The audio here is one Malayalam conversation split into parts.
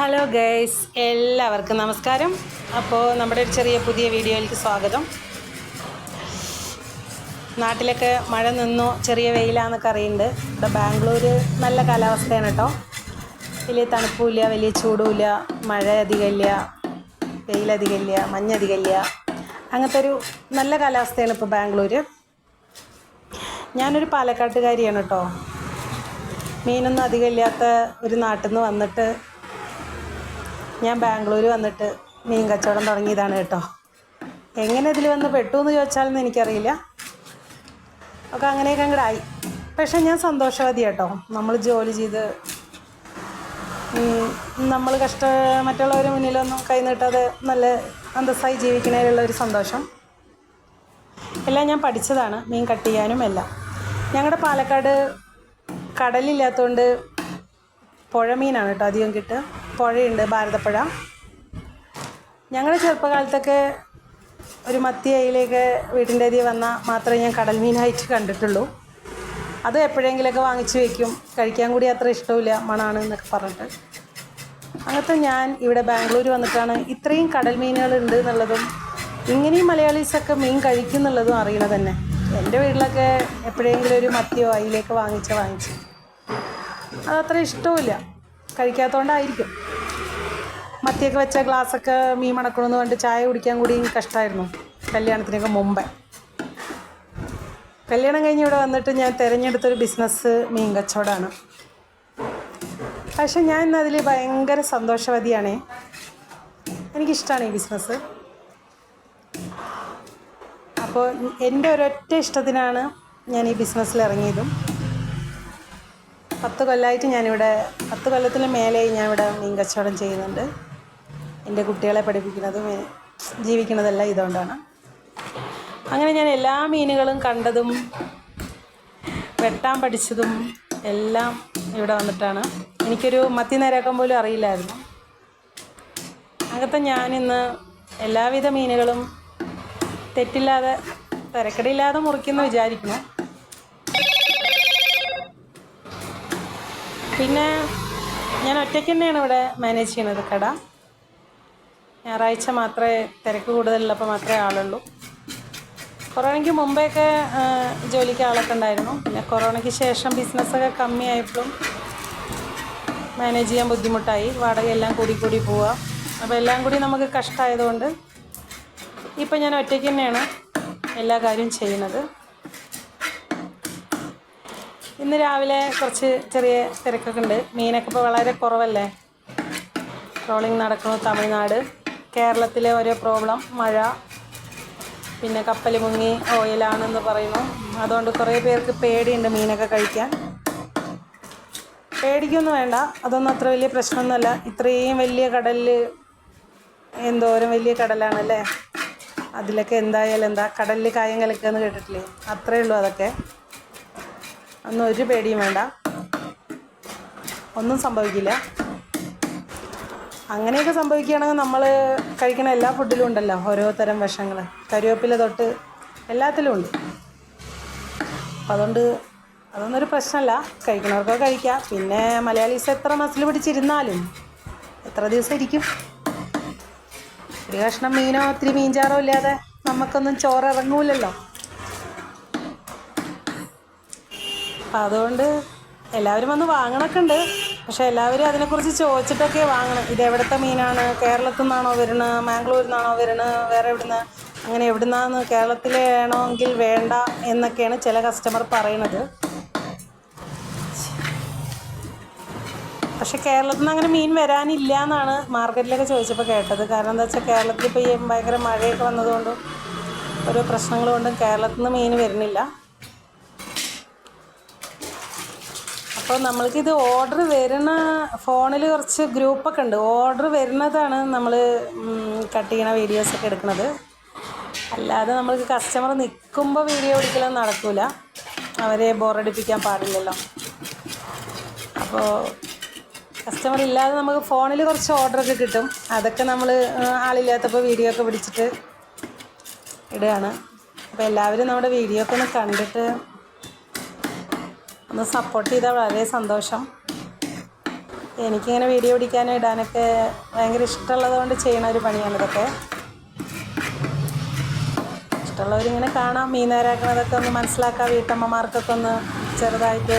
ഹലോ ഗൈസ് എല്ലാവർക്കും നമസ്കാരം. അപ്പോൾ നമ്മുടെ ഒരു ചെറിയ പുതിയ വീഡിയോയിലേക്ക് സ്വാഗതം. നാട്ടിലൊക്കെ മഴ നിന്നു ചെറിയ വെയിലാന്നൊക്കെ അറിയുന്നുണ്ട് ഇവിടെ ബാംഗ്ലൂർ നല്ല കാലാവസ്ഥയാണ് കേട്ടോ. വലിയ തണുപ്പില്ല വലിയ ചൂടുമില്ല മഴ അധികമില്ല വെയിലധികമില്ല മഞ്ഞധികമില്ല അങ്ങനത്തെ ഒരു നല്ല കാലാവസ്ഥയാണ് ഇപ്പോൾ ബാംഗ്ലൂർ ഞാനൊരു പാലക്കാട്ടുകാരിയാണ് കേട്ടോ. മീനൊന്നും അധികമില്ലാത്ത ഒരു നാട്ടിൽ നിന്ന് വന്നിട്ട് ഞാൻ ബാംഗ്ലൂർ വന്നിട്ട് മീൻ കച്ചവടം തുടങ്ങിയതാണ് കേട്ടോ. എങ്ങനെ ഇതിൽ വന്ന് പെട്ടു എന്ന് ചോദിച്ചാലൊന്നും എനിക്കറിയില്ല. ഒക്കെ അങ്ങനെയൊക്കെ അങ്ങോട്ട് ആയി. പക്ഷെ ഞാൻ സന്തോഷവതി കേട്ടോ. നമ്മൾ ജോലി ചെയ്ത് നമ്മൾ കഷ്ട മറ്റുള്ളവരുടെ മുന്നിലൊന്നും കൈ നീട്ടാതെ നല്ല അന്തസ്സായി ജീവിക്കുന്നതിലുള്ള ഒരു സന്തോഷം. എല്ലാം ഞാൻ പഠിച്ചതാണ്. മീൻ കട്ട് ചെയ്യാനും എല്ലാം. ഞങ്ങളുടെ പാലക്കാട് കടലില്ലാത്തതുകൊണ്ട് പുഴ മീനാണ് കേട്ടോ അധികം കിട്ടുക. പുഴയുണ്ട് ഭാരതപ്പുഴ. ഞങ്ങളുടെ ചെറുപ്പകാലത്തൊക്കെ ഒരു മത്തി അയിലേക്ക് വീട്ടിന്റെ അരി വന്നാൽ മാത്രമേ ഞാൻ കടൽ മീനായിട്ട് കണ്ടിട്ടുള്ളൂ. അത് എപ്പോഴെങ്കിലുമൊക്കെ വാങ്ങിച്ച് വയ്ക്കും കഴിക്കാൻ കൂടി അത്ര ഇഷ്ടമില്ല മണാണ് എന്നൊക്കെ പറഞ്ഞിട്ട്. അങ്ങനത്തെ ഞാൻ ഇവിടെ ബാംഗ്ലൂർ വന്നിട്ടാണ് ഇത്രയും കടൽ മീനുകൾ ഉണ്ട് എന്നുള്ളതും ഇങ്ങനെയും മലയാളീസൊക്കെ മീൻ കഴിക്കുന്നുള്ളതും അറിയണത് തന്നെ. എന്റെ വീട്ടിലൊക്കെ എപ്പോഴെങ്കിലും ഒരു മത്തിയോ അയിലേക്ക് വാങ്ങിച്ച് വാങ്ങിച്ച്. അതത്ര ഇഷ്ടമില്ല കഴിക്കാത്തതുകൊണ്ടായിരിക്കും മത്തിയൊക്കെ വെച്ച ഗ്ലാസ്സൊക്കെ മീൻ മണക്കണമെന്ന് കണ്ട് ചായ കുടിക്കാൻ കൂടി കഷ്ടമായിരുന്നു കല്യാണത്തിനൊക്കെ മുമ്പേ. കല്യാണം കഴിഞ്ഞ് ഇവിടെ വന്നിട്ട് ഞാൻ തിരഞ്ഞെടുത്തൊരു ബിസിനസ് മീൻ കച്ചവടമാണ് പക്ഷെ ഞാൻ ഇന്ന് അതിൽ ഭയങ്കര സന്തോഷവതിയാണേ. എനിക്കിഷ്ടമാണ് ഈ ബിസിനസ്. അപ്പോൾ എന്റെ ഒരൊറ്റ ഇഷ്ടത്തിനാണ് ഞാൻ ഈ ബിസിനസ്സിൽ ഇറങ്ങിയതും. പത്ത് കൊല്ലമായിട്ട് ഞാനിവിടെ പത്ത് കൊല്ലത്തിന് മേലെ ഞാനിവിടെ മീൻ കച്ചവടം ചെയ്യുന്നുണ്ട്. എന്റെ കുട്ടികളെ പഠിപ്പിക്കുന്നതും ജീവിക്കുന്നതെല്ലാം ഇതുകൊണ്ടാണ്. അങ്ങനെ ഞാൻ എല്ലാ മീനുകളും കണ്ടതും വെട്ടാൻ പഠിച്ചതും എല്ലാം ഇവിടെ വന്നിട്ടാണ്. എനിക്കൊരു മത്തി നേരാക്കാൻ പോലും അറിയില്ലായിരുന്നു. അങ്ങനത്തെ ഞാനിന്ന് എല്ലാവിധ മീനുകളും തെറ്റില്ലാതെ തിരക്കടില്ലാതെ മുറിക്കുന്നു വിചാരിക്കുന്നു. പിന്നെ ഞാൻ ഒറ്റയ്ക്ക് തന്നെയാണ് ഇവിടെ മാനേജ് ചെയ്യുന്നത് കട. ഞായറാഴ്ച മാത്രമേ തിരക്ക് കൂടുതലുള്ളപ്പോൾ മാത്രമേ ആളുള്ളൂ. കൊറോണയ്ക്ക് മുമ്പേയൊക്കെ ജോലിക്ക് ആളൊക്കെ ഉണ്ടായിരുന്നു. പിന്നെ കൊറോണയ്ക്ക് ശേഷം ബിസിനസ്സൊക്കെ കമ്മിയായപ്പോഴും മാനേജ് ചെയ്യാൻ ബുദ്ധിമുട്ടായി. വാടക എല്ലാം കൂടി കൂടി പോവുക. അപ്പോൾ എല്ലാം കൂടി നമുക്ക് കഷ്ടമായതുകൊണ്ട് ഇപ്പം ഞാൻ ഒറ്റയ്ക്ക് തന്നെയാണ് എല്ലാ കാര്യവും ചെയ്യുന്നത്. ഇന്ന് രാവിലെ കുറച്ച് ചെറിയ തിരക്കൊക്കെ ഉണ്ട്. മീനൊക്കെ ഇപ്പോൾ വളരെ കുറവല്ലേ? ട്രോളിങ് നടക്കുന്നു തമിഴ്നാട്. കേരളത്തിലെ ഒരേ പ്രോബ്ലം മഴ പിന്നെ കപ്പൽ മുങ്ങി ഓയിലാണെന്ന് പറയുന്നു. അതുകൊണ്ട് കുറേ പേർക്ക് പേടിയുണ്ട് മീനൊക്കെ കഴിക്കാൻ. പേടിക്കൊന്നും വേണ്ട. അതൊന്നും അത്ര വലിയ പ്രശ്നമൊന്നുമല്ല. ഇത്രയും വലിയ കടലിൽ എന്തോരം വലിയ കടലാണല്ലേ? അതിലൊക്കെ എന്തായാലും എന്താ കടലിൽ കായം കലക്കുകയെന്ന് കേട്ടിട്ടില്ലേ? അത്രയേ ഉള്ളൂ അതൊക്കെ. ഒന്നും ഒരു പേടിയും വേണ്ട. ഒന്നും സംഭവിക്കില്ല. അങ്ങനെയൊക്കെ സംഭവിക്കുകയാണെങ്കിൽ നമ്മൾ കഴിക്കുന്ന എല്ലാ ഫുഡിലും ഉണ്ടല്ലോ. ഓരോ തരം വിഷങ്ങൾ കരുവേപ്പില തൊട്ട് എല്ലാത്തിലും ഉണ്ട്. അപ്പം അതുകൊണ്ട് അതൊന്നൊരു പ്രശ്നമല്ല. കഴിക്കണവർക്കൊക്കെ കഴിക്കാം. പിന്നെ മലയാളീസ് എത്ര മസിൽ പിടിച്ചിരുന്നാലും എത്ര ദിവസം ഇരിക്കും ഒരു കഷ്ണം മീനോ ഒത്തിരി മീൻചാറോ ഇല്ലാതെ നമുക്കൊന്നും ചോറ് ഇറങ്ങൂലല്ലോ അപ്പം അതുകൊണ്ട് എല്ലാവരും വന്ന് വാങ്ങണൊക്കെ ഉണ്ട്. പക്ഷെ എല്ലാവരും അതിനെക്കുറിച്ച് ചോദിച്ചിട്ടൊക്കെ വാങ്ങണം. ഇത് എവിടുത്തെ മീനാണ്? കേരളത്തിൽ നിന്നാണോ വരുന്നത്? മാംഗ്ലൂരിൽ നിന്നാണോ വരുന്നത്? വേറെ എവിടുന്ന്? അങ്ങനെ എവിടുന്നാന്ന് കേരളത്തിലെ വേണമെങ്കിൽ വേണ്ട എന്നൊക്കെയാണ് ചില കസ്റ്റമർ പറയുന്നത്. പക്ഷെ കേരളത്തിൽ നിന്ന് അങ്ങനെ മീൻ വരാനില്ല എന്നാണ് മാർക്കറ്റിലൊക്കെ ചോദിച്ചപ്പോൾ കേട്ടത്. കാരണം എന്താ വെച്ചാൽ കേരളത്തിൽ ഇപ്പോൾ ഈ ഭയങ്കര മഴയൊക്കെ വന്നതുകൊണ്ടും ഓരോ പ്രശ്നങ്ങൾ കൊണ്ടും കേരളത്തിൽ നിന്ന് മീൻ വരുന്നില്ല. അപ്പോൾ നമ്മൾക്കിത് ഓർഡർ വരുന്ന ഫോണിൽ കുറച്ച് ഗ്രൂപ്പൊക്കെ ഉണ്ട്. ഓർഡർ വരുന്നതാണ് നമ്മൾ കട്ട് ചെയ്യണ വീഡിയോസൊക്കെ എടുക്കുന്നത് അല്ലാതെ നമ്മൾക്ക് കസ്റ്റമർ നിൽക്കുമ്പോൾ വീഡിയോ എടുക്കലൊന്നും നടക്കില്ല അവരെ ബോറടിപ്പിക്കാൻ പാടില്ലല്ലോ. അപ്പോൾ കസ്റ്റമർ ഇല്ലാതെ നമുക്ക് ഫോണിൽ കുറച്ച് ഓർഡറൊക്കെ കിട്ടും. അതൊക്കെ നമ്മൾ ആളില്ലാത്തപ്പോൾ വീഡിയോ ഒക്കെ പിടിച്ചിട്ട് ഇടുകയാണ്. അപ്പോൾ എല്ലാവരും നമ്മുടെ വീഡിയോ ഒക്കെ ഒന്ന് കണ്ടിട്ട് ഒന്ന് സപ്പോർട്ട് ചെയ്താൽ വളരെ സന്തോഷം. എനിക്കിങ്ങനെ വീഡിയോ പിടിക്കാനും ഇടാനൊക്കെ ഭയങ്കര ഇഷ്ടമുള്ളത് കൊണ്ട് ചെയ്യണ ഒരു പണിയാണ് ഇതൊക്കെ. ഇഷ്ടമുള്ളവരിങ്ങനെ കാണാം മീൻ നേരാക്കണതൊക്കെ ഒന്ന് മനസ്സിലാക്കാം വീട്ടമ്മമാർക്കൊക്കെ ഒന്ന് ചെറുതായിട്ട്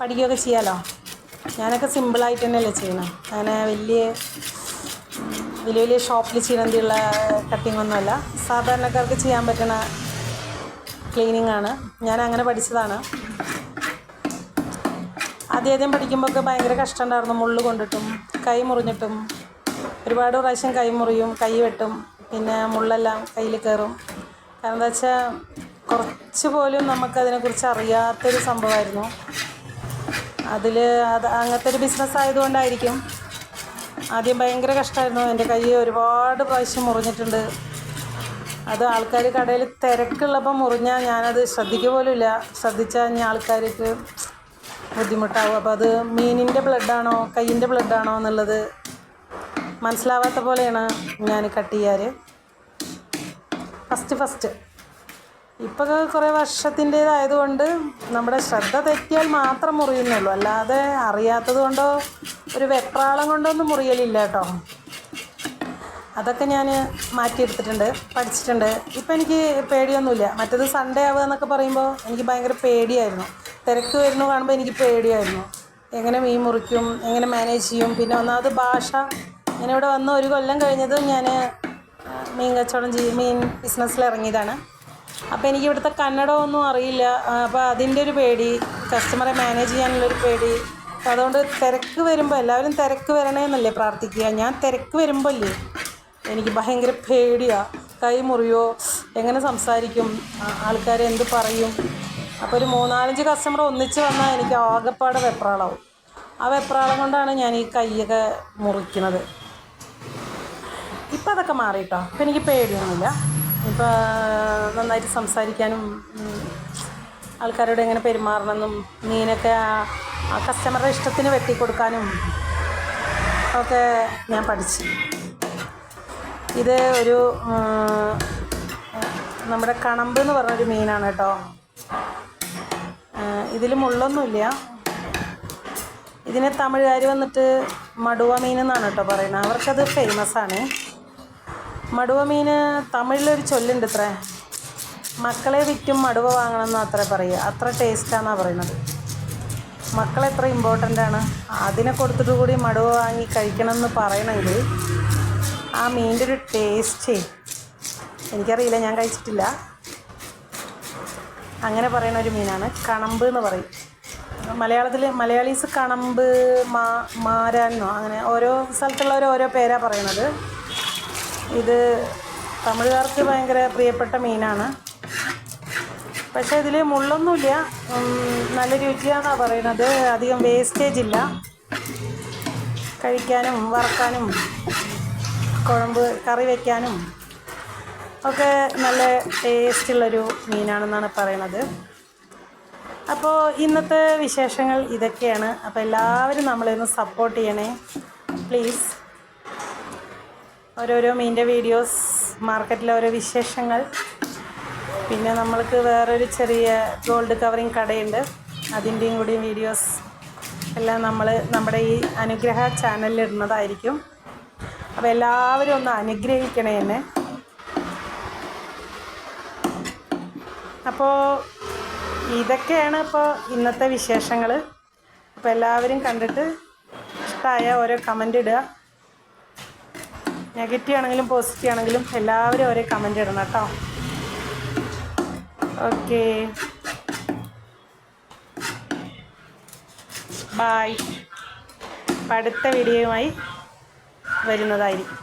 പഠിക്കുകയൊക്കെ ചെയ്യാമല്ലോ ഞാനൊക്കെ സിമ്പിളായിട്ട് തന്നെയല്ലേ ചെയ്യണം അങ്ങനെ വലിയ വലിയ വലിയ ഷോപ്പിൽ ചെയ്യണതിയുള്ള കട്ടിംഗ് ഒന്നുമല്ല. സാധാരണക്കാർക്ക് ചെയ്യാൻ പറ്റുന്ന ക്ലീനിങ് ആണ്. ഞാൻ അങ്ങനെ പഠിച്ചതാണ്. ആദ്യം പഠിക്കുമ്പോഴൊക്കെ ഭയങ്കര കഷ്ടമുണ്ടായിരുന്നു. മുള്ളു കൊണ്ടിട്ടും കൈ മുറിഞ്ഞിട്ടും. ഒരുപാട് പ്രാവശ്യം കൈ മുറിയും കൈ വെട്ടും. പിന്നെ മുള്ളെല്ലാം കയ്യിൽ കയറും. കാരണം എന്താ വെച്ചാൽ കുറച്ച് പോലും നമുക്കതിനെക്കുറിച്ച് അറിയാത്തൊരു സംഭവമായിരുന്നു. അതിൽ അത് അങ്ങനത്തെ ഒരു ബിസിനസ് ആയതുകൊണ്ടായിരിക്കും. ആദ്യം ഭയങ്കര കഷ്ടമായിരുന്നു. എന്റെ കൈ ഒരുപാട് പ്രാവശ്യം മുറിഞ്ഞിട്ടുണ്ട്. അത് ആൾക്കാർ കടയിൽ തിരക്കുള്ളപ്പോൾ മുറിഞ്ഞാൽ ഞാനത് ശ്രദ്ധിക്കുക പോലും ഇല്ല ശ്രദ്ധിച്ചാൽ ഞാൻ ആൾക്കാർക്ക് ബുദ്ധിമുട്ടാവും. അപ്പോൾ അത് മീനിന്റെ ബ്ലഡാണോ കയ്യിന്റെ ബ്ലഡാണോ എന്നുള്ളത് മനസ്സിലാവാത്ത പോലെയാണ് ഞാൻ കട്ട് ചെയ്യാറ്. First first. ഇപ്പോൾ കുറേ വർഷത്തിന്റേതായതുകൊണ്ട് നമ്മുടെ ശ്രദ്ധ തെറ്റിയാൽ മാത്രം മുറിയുന്നുള്ളൂ. അല്ലാതെ അറിയാത്തത് കൊണ്ടോ ഒരു വെപ്രാളം കൊണ്ടോ ഒന്നും മുറിയലില്ല കേട്ടോ. അതൊക്കെ ഞാൻ മാറ്റിയെടുത്തിട്ടുണ്ട് പഠിച്ചിട്ടുണ്ട്. ഇപ്പം എനിക്ക് പേടിയൊന്നുമില്ല. മറ്റേത് സൺഡേ ആവുക എന്നൊക്കെ പറയുമ്പോൾ എനിക്ക് ഭയങ്കര പേടിയായിരുന്നു. തിരക്ക് വരുന്നു കാണുമ്പോൾ എനിക്ക് പേടിയായിരുന്നു. എങ്ങനെ മീൻ മുറിക്കും എങ്ങനെ മാനേജ് ചെയ്യും? പിന്നെ ഒന്നാമത് ഭാഷ. ഞാൻ ഇവിടെ വന്ന് ഒരു കൊല്ലം കഴിഞ്ഞത് ഞാൻ മീൻ കച്ചവടം ചെയ്യും മീൻ ബിസിനസ്സിൽ ഇറങ്ങിയതാണ്. അപ്പോൾ എനിക്ക് ഇവിടുത്തെ കന്നഡമൊന്നും അറിയില്ല. അപ്പോൾ അതിന്റെ ഒരു പേടി കസ്റ്റമറെ മാനേജ് ചെയ്യാനുള്ളൊരു പേടി. അപ്പോൾ അതുകൊണ്ട് തിരക്ക് വരുമ്പോൾ എല്ലാവരും തിരക്ക് വരണേ എന്നല്ലേ പ്രാർത്ഥിക്കുക. ഞാൻ തിരക്ക് വരുമ്പോൾ ഇല്ലേ എനിക്ക് ഭയങ്കര പേടിയാണ് കൈ മുറിയോ എങ്ങനെ സംസാരിക്കും? ആൾക്കാർ എന്ത് പറയും? അപ്പോൾ ഒരു മൂന്നാലഞ്ച് കസ്റ്റമർ ഒന്നിച്ച് വന്നാൽ എനിക്ക് ആകെപ്പാടെ വെപ്രാളാവും. ആ വെപ്രാളം കൊണ്ടാണ് ഞാൻ ഈ കൈയൊക്കെ മുറിക്കുന്നത്. ഇപ്പം അതൊക്കെ മാറിയിട്ടോ ഇപ്പം എനിക്ക് പേടിയൊന്നുമില്ല. ഇപ്പം നന്നായിട്ട് സംസാരിക്കാനും ആൾക്കാരോട് എങ്ങനെ പെരുമാറണമെന്നും മീനൊക്കെ ആ- കസ്റ്റമറുടെ ഇഷ്ടത്തിന് വെട്ടിക്കൊടുക്കാനും ഒക്കെ ഞാൻ പഠിച്ചു. ഇത് ഒരു നമ്മുടെ കണമ്പ് എന്ന് പറഞ്ഞൊരു മീനാണ് കേട്ടോ. ഇതിൽ മുള്ളൊന്നുമില്ല ഇതിനെ തമിഴുകാർ വന്നിട്ട് മടുവ മീൻ എന്നാണ് കേട്ടോ പറയുന്നത്. അവർക്കത് ഫേമസ് ആണ്. മടുവ മീൻ തമിഴിലൊരു ചൊല്ലുണ്ട് ഇത്ര. മക്കളെ വിറ്റും മടുവ വാങ്ങണം എന്ന് അത്ര പറയുക. അത്ര ടേസ്റ്റാണെന്നാണ് പറയുന്നത്. മക്കൾ എത്ര ഇമ്പോർട്ടന്റ് ആണ്. അതിനെ കൊടുത്തിട്ട് കൂടി മടുവ വാങ്ങി കഴിക്കണം എന്ന് പറയണമെങ്കിൽ ആ മീന്റെ ഒരു ടേസ്റ്റ് എനിക്കറിയില്ല. ഞാൻ കഴിച്ചിട്ടില്ല. അങ്ങനെ പറയുന്ന ഒരു മീനാണ്. കണമ്പ് എന്ന് പറയും. മലയാളത്തിൽ മലയാളീസ് കണമ്പ് മാ മാരാനോ അങ്ങനെ ഓരോ സ്ഥലത്തുള്ളവർ ഓരോ പേരാണ് പറയുന്നത്. ഇത് തമിഴുകാർക്ക് ഭയങ്കര പ്രിയപ്പെട്ട മീനാണ്. പക്ഷേ ഇതിൽ മുള്ളൊന്നുമില്ല. നല്ല രുചിയാണെന്നാണ് പറയുന്നത്. അധികം വേസ്റ്റേജ് ഇല്ല. കഴിക്കാനും വറക്കാനും കുഴമ്പ് കറി വയ്ക്കാനും ഒക്കെ നല്ല ടേസ്റ്റുള്ളൊരു മീനാണെന്നാണ് പറയണത്. അപ്പോൾ ഇന്നത്തെ വിശേഷങ്ങൾ ഇതൊക്കെയാണ്. അപ്പോൾ എല്ലാവരും നമ്മളെ ഒന്ന് സപ്പോർട്ട് ചെയ്യണേ. പ്ലീസ് ഓരോരോ മീനിന്റെ വീഡിയോസ് മാർക്കറ്റിലെ ഓരോ വിശേഷങ്ങൾ. പിന്നെ നമ്മൾക്ക് വേറൊരു ചെറിയ ഗോൾഡ് കവറിങ് കടയുണ്ട്. അതിന്റെയും കൂടി വീഡിയോസ് എല്ലാം നമ്മൾ നമ്മുടെ ഈ അനുഗ്രഹ ചാനലിൽ ഇടുന്നതായിരിക്കും. അപ്പോൾ എല്ലാവരും ഒന്ന് അനുഗ്രഹിക്കണേ എന്നെ. അപ്പോൾ ഇതൊക്കെയാണ് ഇപ്പോൾ ഇന്നത്തെ വിശേഷങ്ങൾ അപ്പോൾ എല്ലാവരും കണ്ടിട്ട് ഇഷ്ടമായ ഓരോ കമന്റ് ഇടുക. നെഗറ്റീവ് ആണെങ്കിലും പോസിറ്റീവ് ആണെങ്കിലും എല്ലാവരും ഓരോ കമന്റ് ഇടണം കേട്ടോ. ഓക്കെ ബായ് അടുത്ത വീഡിയോയുമായി വരുന്നതായിരിക്കും.